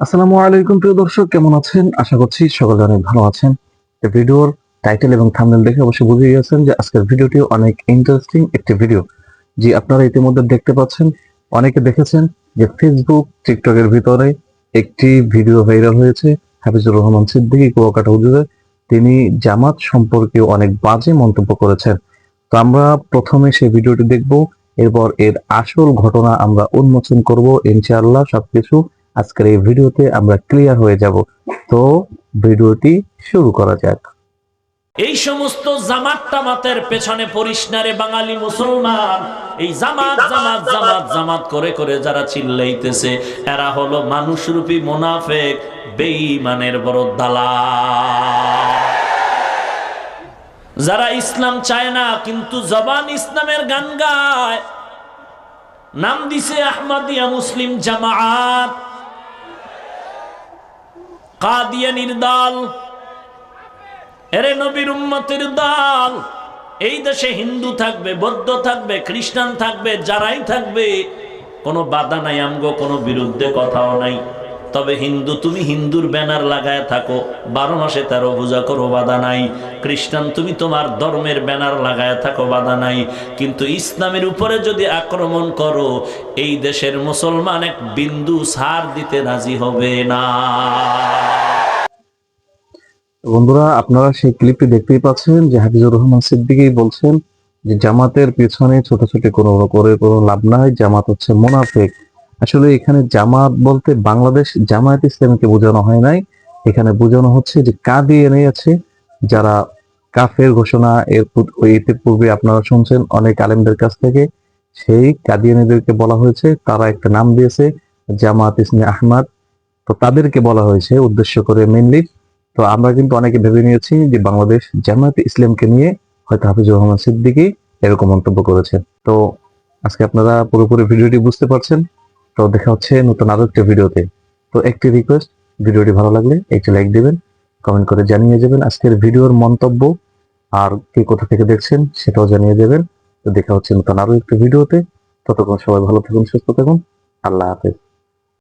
আসসালামু আলাইকুম প্রিয় দর্শক, কেমন আছেন? আশা করছি সকলে অনেক ভালো আছেন। ভিডিওর টাইটেল এবং থাম্বনেল দেখে অবশ্যই বুঝে গেছেন যে আজকের ভিডিওটি অনেক ইন্টারেস্টিং একটি ভিডিও যে আপনারা ইতিমধ্যে দেখতে পাচ্ছেন, অনেকে দেখেছেন যে ফেসবুক টিকটকের ভিতরে একটি ভিডিও ভাইরাল হয়েছে, হাফিজুর রহমান সিদ্দিকী, কুয়াকাটা হুজুরের। তিনি জামাত সম্পর্কে অনেক বাজে মন্তব্য করেছেন। তো আমরা প্রথমে সেই ভিডিওটি দেখব, এরপর এর আসল ঘটনা আমরা উন্মোচন করব, ইনশাআল্লাহ সবকিছু আজকের এই ভিডিওতে আমরা ক্লিয়ার হয়ে যাব। তো ভিডিওটি শুরু করা যাক। এই সমস্ত জামাত টামাতের পেছনে পড়িস না রে বাঙালি মুসলমান। এই জামাত জামাত জামাত জামাত করে করে যারা চিল্লাইতেছে, এরা হলো মানুষরূপী মোনাফেক, বেঈমানের বড় দালা যারা ইসলাম চায় না, কিন্তু জবান ইসলামের গান গায়। নাম দিছে আহমদিয়া মুসলিম জামাত। কাদিয়ানির দল। এরে নবীর উম্মতের দল। এই দেশে হিন্দু থাকবে, বৌদ্ধ থাকবে, খ্রিস্টান থাকবে, যারাই থাকবে, কোনো বাধা নাই, আমগো কোনো বিরুদ্ধে কথাও নাই। তবে হিন্দু, তুমি হিন্দুর ব্যানার লাগায় থাকো। বারো মাসে তেরো পূজা করো, বাধা নাই। খ্রিস্টান, তুমি তোমার ধর্মের ব্যানার লাগায় থাকো, বাধা নাই। কিন্তু ইসলামের উপরে যদি আক্রমণ করো, এই দেশের মুসলমান এক বিন্দু সার দিতে রাজি হবে না। বন্ধুরা, আপনারা সেই ক্লিপটি দেখতেই পাচ্ছেন যে হাফিজুর রহমান সিদ্দিকী বলছেন যে জামাতের পেছনে ছোটাছুটি কোনো করে কোনো লাভ নাই, জামাত হচ্ছে মোনাফেক। আসলে এখানে জামাত বলতে বাংলাদেশ জামায়াত ইসলামীকে বোঝানো হয় নাই। এখানে বোঝানো হচ্ছে যে কাদিয়ানি আছে, যারা কাফের ঘোষণা এর এতে পূর্বে আপনারা শুনছেন অনেক আলেমদের কাছ থেকে, সেই কাদিয়ানিদেরকে বলা হয়েছে, তারা একটা নাম দিয়েছে জামাত ইসলামী আহমদ। তো তাদেরকে বলা হয়েছে উদ্দেশ্য করে মেনলি তো আমরা কিন্তু অনেকে ভেবে নিয়েছি যে বাংলাদেশ জামায়াত ইসলামকে নিয়ে হয়তো হাফিজুর রহমান সিদ্দিকী এরকম মন্তব্য করেছেন। তো আজকে আপনারা পুরোপুরি ভিডিওটি বুঝতে পারছেন। তো দেখা হচ্ছে নতুন আরও একটা ভিডিওতে। তো একটি রিকোয়েস্ট ভিডিওটি ভালো লাগলে একটি লাইক দেবেন কমেন্ট করে জানিয়ে যাবেন আজকের ভিডিওর মন্তব্য আর কে কোথা থেকে দেখছেন সেটাও জানিয়ে দেবেন। তো দেখা হচ্ছে নতুন আরও একটি ভিডিওতে। ততক্ষণ সবাই ভালো থাকুন, সুস্থ থাকুন। আল্লাহ হাফেজ।